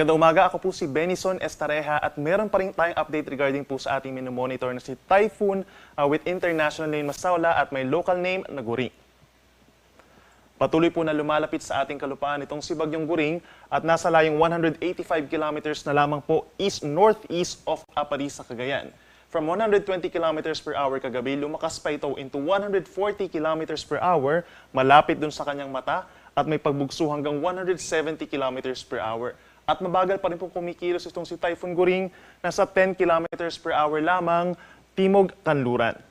Magandang umaga, ako po si Benison Estareja at meron pa rin tayong update regarding po sa ating minomonitor na si Typhoon uh, with international name Masaula at may local name na Guring. Patuloy po na lumalapit sa ating kalupaan itong si Bagyong Guring at nasa layong 185 kilometers na lamang po east-northeast of Aparis sa Cagayan. From 120 kilometers per hour kagabi, lumakas pa ito into 140 kilometers per hour malapit dun sa kanyang mata at may pagbugso hanggang 170 kilometers per hour. At mabagal pa rin po kumikilos itong si Typhoon Guring, nasa 10 kilometers per hour lamang, Timog Kanluran.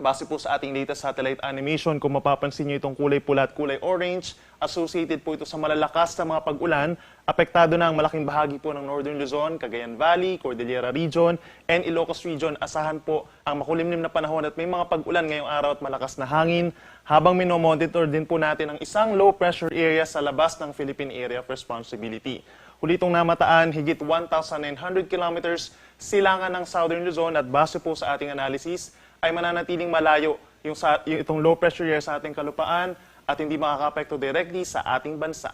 Base po sa ating latest satellite animation, kung mapapansin nyo itong kulay pula at kulay orange, associated po ito sa malalakas na mga pag-ulan, apektado na ang malaking bahagi po ng Northern Luzon, Cagayan Valley, Cordillera Region, and Ilocos Region. Asahan po ang makulimlim na panahon at may mga pag-ulan ngayong araw at malakas na hangin, habang minomonitor din po natin ang isang low pressure area sa labas ng Philippine Area of Responsibility. Huli itong namataan, higit 1,900 kilometers silangan ng Southern Luzon at base po sa ating analysis, ay mananatiling malayo yung, sa, yung itong low pressure area sa ating kalupaan at hindi makakapekto directly sa ating bansa.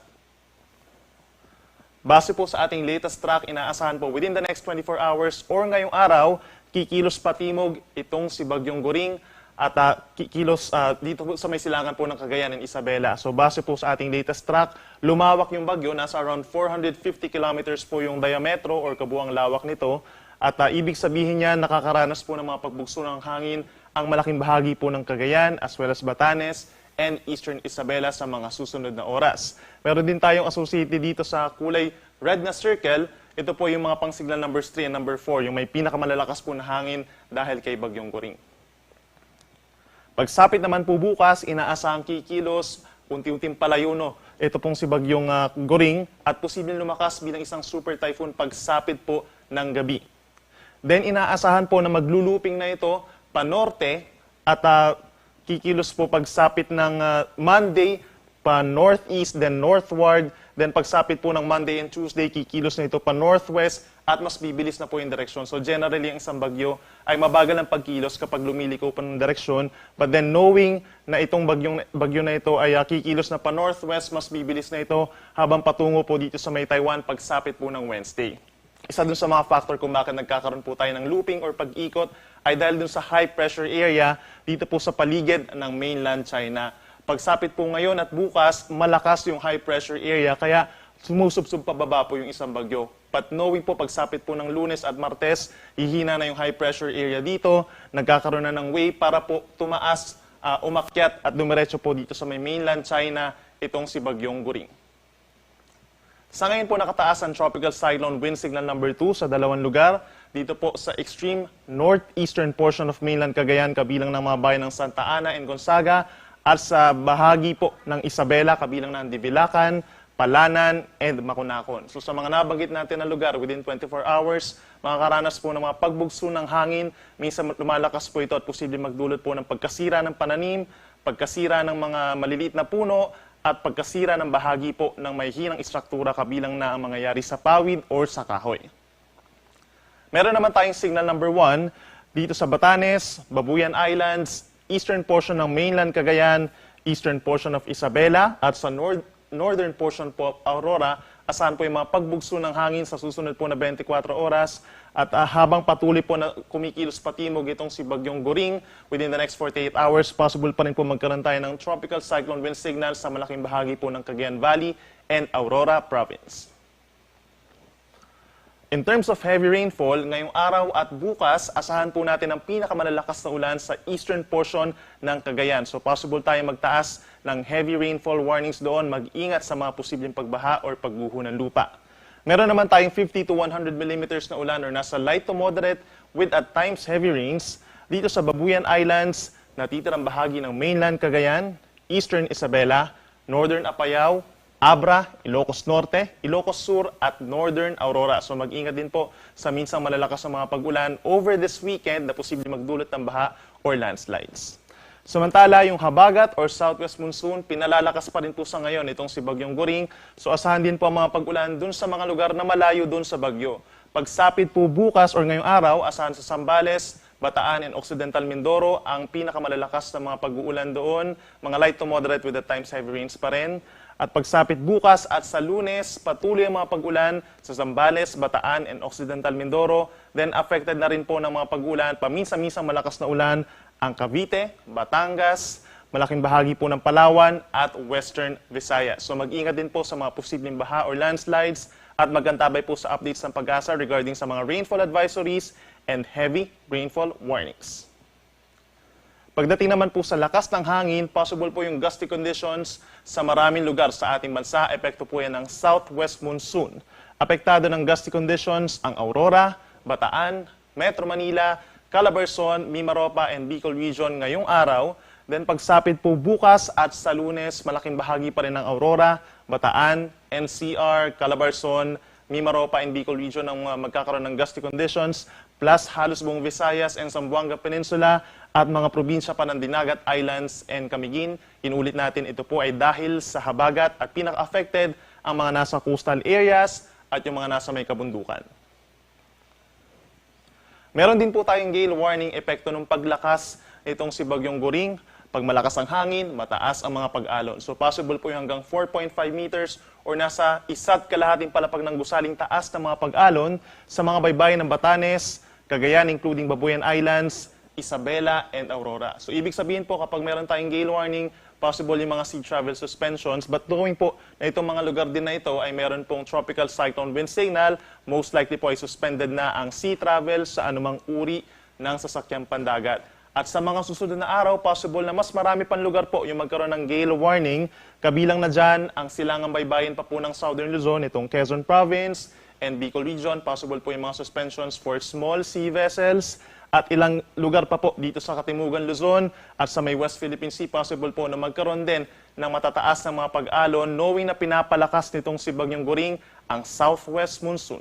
Base po sa ating latest track, inaasahan po within the next 24 hours or ngayong araw, kikilos patimog itong si Bagyong Goring at ah, kikilos ah, dito po sa may silangan po ng Cagayan and Isabela. So base po sa ating latest track, lumawak yung bagyo, nasa around 450 kilometers po yung diametro or kabuang lawak nito. At ah, ibig sabihin niya, nakakaranas po ng mga pagbugso ng hangin ang malaking bahagi po ng Cagayan as well as Batanes and Eastern Isabela sa mga susunod na oras. Meron din tayong associated dito sa kulay red na circle. Ito po yung mga pangsignal numbers 3 and number 4, yung may pinakamalalakas po na hangin dahil kay Bagyong Goring. Pagsapit naman po bukas, inaasahang kikilos, unti-unting palayo no. Ito pong si Bagyong ah, Goring at posibleng lumakas bilang isang super typhoon pagsapit po ng gabi. Then inaasahan po na magluluping na ito panorte at ah, kikilos po pagsapit ng ah, Monday pa northeast then northward then pagsapit po ng Monday and Tuesday kikilos na ito pa northwest at mas bibilis na po yung direksyon. So generally ang isang bagyo ay mabagal ang pagkilos kapag lumiliko pa ng direksyon but then knowing na itong bagyong bagyo na ito ay ah, kikilos na pa northwest mas bibilis na ito habang patungo po dito sa may Taiwan pagsapit po ng Wednesday. Isa dun sa mga factor kung bakit nagkakaroon po tayo ng looping or pag-ikot ay dahil dun sa high pressure area dito po sa paligid ng mainland China. Pagsapit po ngayon at bukas, malakas yung high pressure area kaya sumusubsub pababa po yung isang bagyo. But knowing po pagsapit po ng lunes at martes, hihina na yung high pressure area dito, nagkakaroon na ng wave para po tumaas, ah, umakyat at dumiretso po dito sa may mainland China itong si Bagyong Guring. Sa ngayon po nakataas ang tropical cyclone wind signal number 2 sa dalawang lugar. Dito po sa extreme northeastern portion of mainland Cagayan kabilang ng mga bayan ng Santa Ana and Gonzaga at sa bahagi po ng Isabela kabilang ng Divilacan, Palanan, and Makunakon. So sa mga nabanggit natin na lugar within 24 hours, makakaranas po ng mga pagbugso ng hangin. Minsan lumalakas po ito at posibleng magdulot po ng pagkasira ng pananim, pagkasira ng mga maliliit na puno, at pagkasira ng bahagi po ng may hinang istruktura kabilang na ang mangyayari sa pawid or sa kahoy. Meron naman tayong signal number 1 dito sa Batanes, Babuyan Islands, eastern portion ng mainland Cagayan, eastern portion of Isabela, at sa nord- northern portion po of Aurora, asahan po yung mga pagbugso ng hangin sa susunod po na 24 oras. At ah, habang patuloy po na kumikilos patimog itong si Bagyong Goring, within the next 48 hours, possible pa rin po magkaroon tayo ng tropical cyclone wind signal sa malaking bahagi po ng Cagayan Valley and Aurora Province. In terms of heavy rainfall, ngayong araw at bukas, asahan po natin ang pinakamalalakas na ulan sa eastern portion ng Cagayan. So possible tayo magtaas ng heavy rainfall warnings doon. Mag-ingat sa mga posibleng pagbaha or pagguho ng lupa. Meron naman tayong 50 to 100 millimeters na ulan or nasa light to moderate with at times heavy rains dito sa Babuyan Islands, natitirang bahagi ng mainland Cagayan, eastern Isabela, northern Apayao, Abra, Ilocos Norte, Ilocos Sur at Northern Aurora. So mag-ingat din po sa minsang malalakas na mga pag-ulan over this weekend na posibleng magdulot ng baha or landslides. Samantala, yung habagat or southwest monsoon, pinalalakas pa rin po sa ngayon itong si Bagyong Goring. So asahan din po ang mga pag-ulan dun sa mga lugar na malayo dun sa bagyo. Pagsapit po bukas or ngayong araw, asahan sa Sambales, Bataan, and Occidental Mindoro ang pinakamalalakas na mga pag-uulan doon. Mga light to moderate with the times heavy rains pa rin. At pagsapit bukas at sa lunes, patuloy ang mga pag-ulan sa Zambales, Bataan, and Occidental Mindoro. Then affected na rin po ng mga pag-ulan, paminsan-minsang malakas na ulan ang Cavite, Batangas, malaking bahagi po ng Palawan at Western Visayas. So mag-ingat din po sa mga posibleng baha or landslides at magantabay po sa updates ng pag-asa regarding sa mga rainfall advisories and heavy rainfall warnings. Pagdating naman po sa lakas ng hangin, possible po yung gusty conditions sa maraming lugar sa ating bansa. Epekto po yan ng southwest monsoon. Apektado ng gusty conditions ang Aurora, Bataan, Metro Manila, Calabarzon, Mimaropa, and Bicol Region ngayong araw. Then pagsapit po bukas at sa lunes, malaking bahagi pa rin ng Aurora, Bataan, NCR, Calabarzon, Mimaropa, and Bicol Region ang magkakaroon ng gusty conditions plus halos buong Visayas and Zamboanga Peninsula at mga probinsya pa ng Dinagat Islands and Camiguin. Inulit natin ito po ay dahil sa habagat at pinaka-affected ang mga nasa coastal areas at yung mga nasa may kabundukan. Meron din po tayong gale warning epekto ng paglakas nitong si Bagyong Goring. Pag malakas ang hangin, mataas ang mga pag-alon. So possible po yung hanggang 4.5 meters or nasa isa't kalahating palapag ng gusaling taas ng mga pag-alon sa mga baybayin ng Batanes, Cagayan including Babuyan Islands, Isabela, and Aurora. So ibig sabihin po kapag meron tayong gale warning, possible yung mga sea travel suspensions. But knowing po na itong mga lugar din na ito ay meron pong tropical cyclone wind signal, most likely po ay suspended na ang sea travel sa anumang uri ng sasakyang pandagat. At sa mga susunod na araw, possible na mas marami pang lugar po yung magkaroon ng gale warning. Kabilang na dyan ang silangang baybayin pa po ng Southern Luzon, itong Quezon Province and Bicol Region. Possible po yung mga suspensions for small sea vessels at ilang lugar pa po dito sa Katimugan Luzon at sa may West Philippine Sea possible po na magkaroon din ng matataas na mga pag-alon knowing na pinapalakas nitong si Bagyong Goring ang southwest monsoon.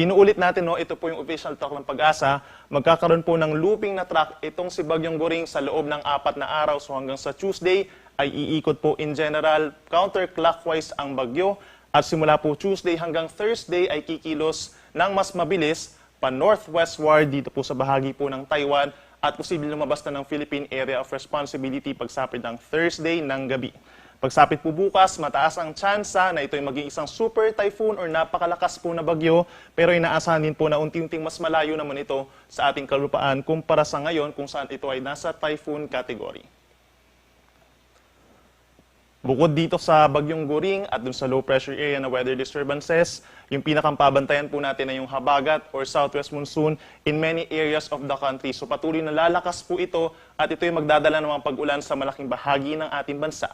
Inuulit natin, no, ito po yung official talk ng pag-asa. Magkakaroon po ng looping na track itong si Bagyong Goring sa loob ng apat na araw. So hanggang sa Tuesday ay iikot po in general counterclockwise ang bagyo. At simula po Tuesday hanggang Thursday ay kikilos ng mas mabilis pa northwestward dito po sa bahagi po ng Taiwan at posibleng lumabas na ng Philippine Area of Responsibility pagsapit ng Thursday ng gabi. Pagsapit po bukas, mataas ang tsansa na ito ay maging isang super typhoon or napakalakas po na bagyo, pero inaasahan din po na unti-unting mas malayo naman ito sa ating kalupaan kumpara sa ngayon kung saan ito ay nasa typhoon category. Bukod dito sa Bagyong Goring at dun sa low pressure area na weather disturbances, yung pinakampabantayan po natin ay yung habagat or southwest monsoon in many areas of the country. So patuloy na lalakas po ito at ito yung magdadala ng mga pag-ulan sa malaking bahagi ng ating bansa.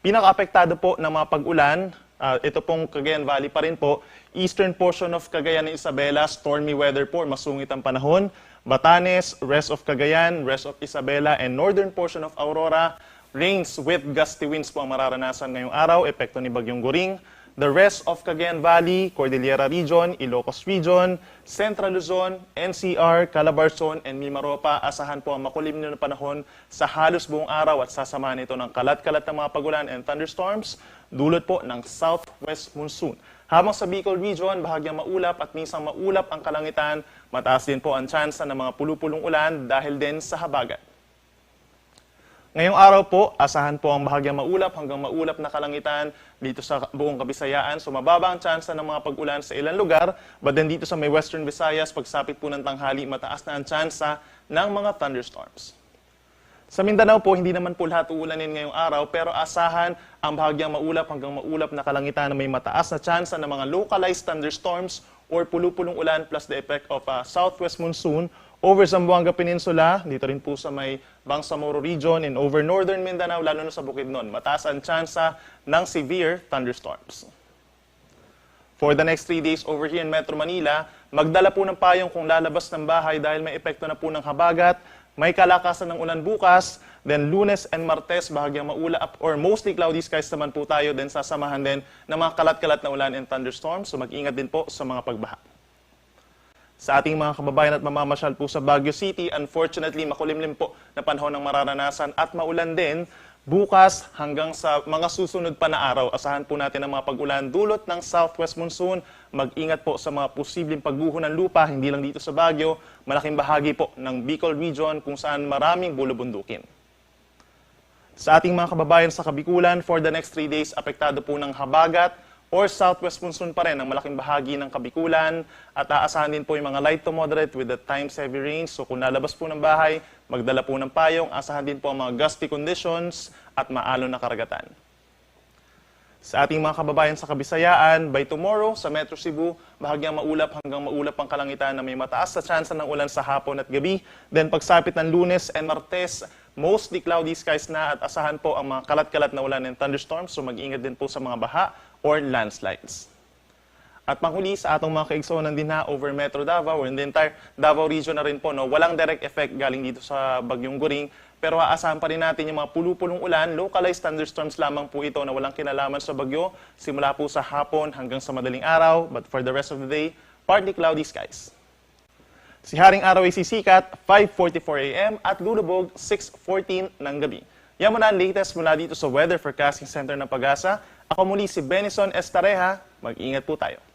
Pinaka-apektado po ng mga pag-ulan, ah, ito pong Cagayan Valley pa rin po, eastern portion of Cagayan and Isabela, stormy weather po, masungit ang panahon. Batanes, rest of Cagayan, rest of Isabela, and northern portion of Aurora, rains with gusty winds po ang mararanasan ngayong araw, epekto ni Bagyong Goring. The rest of Cagayan Valley, Cordillera Region, Ilocos Region, Central Luzon, NCR, Calabarzon, and Mimaropa, asahan po ang makulim na panahon sa halos buong araw at sasamahan ito ng kalat-kalat na mga pagulan and thunderstorms, dulot po ng southwest monsoon. Habang sa Bicol Region, bahagyang maulap at minsang maulap ang kalangitan, mataas din po ang tsansa ng mga pulupulong ulan dahil din sa habagat. Ngayong araw po, asahan po ang bahagyang maulap hanggang maulap na kalangitan dito sa buong Kabisayaan. So mababa ang tsansa ng mga pag-ulan sa ilang lugar, but then dito sa may Western Visayas, pagsapit po ng tanghali, mataas na ang tsansa ng mga thunderstorms. Sa Mindanao po, hindi naman po lahat uulanin ngayong araw, pero asahan ang bahagyang maulap hanggang maulap na kalangitan na may mataas na tsansa ng mga localized thunderstorms or pulupulong ulan plus the effect of a southwest monsoon over Zamboanga Peninsula, dito rin po sa may Bangsamoro Region and over northern Mindanao, lalo na sa Bukidnon. Mataas ang tsansa ng severe thunderstorms. For the next three days over here in Metro Manila, magdala po ng payong kung lalabas ng bahay dahil may epekto na po ng habagat, may kalakasan ng ulan bukas, then lunes and martes bahagyang maulap or mostly cloudy skies naman po tayo, then sasamahan din ng mga kalat-kalat na ulan and thunderstorms. So mag-ingat din po sa mga pagbaha. Sa ating mga kababayan at mamamasyal po sa Baguio City, unfortunately, makulimlim po na panahon ang mararanasan at maulan din. Bukas hanggang sa mga susunod pa na araw, asahan po natin ang mga pag-ulan dulot ng southwest monsoon. Mag-ingat po sa mga posibleng pagguho ng lupa, hindi lang dito sa Baguio, malaking bahagi po ng Bicol region kung saan maraming bulubundukin. Sa ating mga kababayan sa Kabikulan, for the next 3 days, apektado po ng habagat or southwest monsoon pa rin ang malaking bahagi ng Kabikulan at aasahan din po yung mga light to moderate with the times heavy rains. So kung nalabas po ng bahay, magdala po ng payong, asahan din po ang mga gusty conditions at maalon na karagatan. Sa ating mga kababayan sa Kabisayaan, by tomorrow sa Metro Cebu, bahagyang maulap hanggang maulap ang kalangitan na may mataas na tsansa ng ulan sa hapon at gabi. Then pagsapit ng lunes and martes, mostly cloudy skies na at asahan po ang mga kalat-kalat na ulan and thunderstorms. So mag-ingat din po sa mga baha or landslides. At panghuli sa atong mga kaigsonan din na over Metro Davao or the entire Davao region na rin po, no, walang direct effect galing dito sa Bagyong Guring. Pero aasahan pa rin natin yung mga pulu-pulong ulan, localized thunderstorms lamang po ito na walang kinalaman sa bagyo, simula po sa hapon hanggang sa madaling araw, but for the rest of the day, partly cloudy skies. Si Haring Araw ay sisikat 5.44 a.m. at lulubog 6.14 ng gabi. Yan muna ang latest mula dito sa Weather Forecasting Center ng Pag-asa. Ako muli si Benison Estareja. Mag-ingat po tayo.